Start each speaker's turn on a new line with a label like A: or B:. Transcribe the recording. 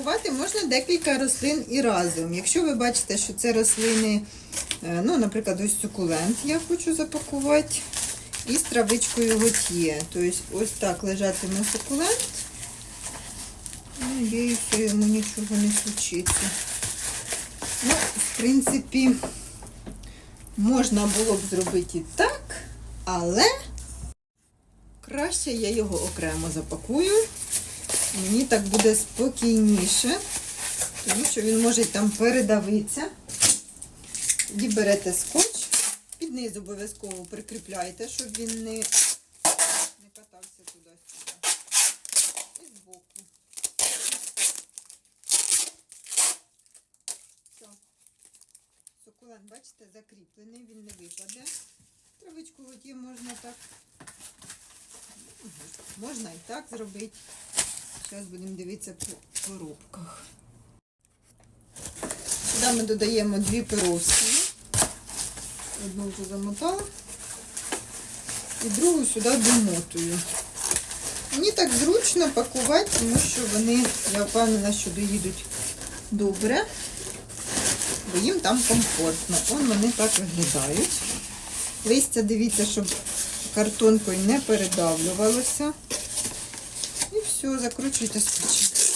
A: запакувати можна декілька рослин і разом. Якщо ви бачите, що це рослини, е, ну, наприклад, ось сукулент я хочу запакувати. І з травичкою готьє. Тобто ось так лежатиме сукулент. Ну, і йому нічого не случиться. Ну, в принципі, можна було б зробити і так, але краще я його окремо запакую. Мені так буде спокійніше, тому що він може там передавитися. Тоді берете скотч, під низ обов'язково прикріпляйте, щоб він не, не катався туди-сюди. І збоку. Все. Сукулент, бачите, закріплений, він не випаде. Травичку воді можна так. Можна і так зробити. Зараз будемо дивитися по коробках. Сюди ми додаємо дві пировські. Одну вже замотала. І другу сюди домотую. Мені так зручно пакувати, тому що вони, я впевнена, що доїдуть добре, бо їм там комфортно. Вон вони так виглядають. Листя, дивіться, щоб картонкою не передавлювалося. Все, закручуйте скотчем.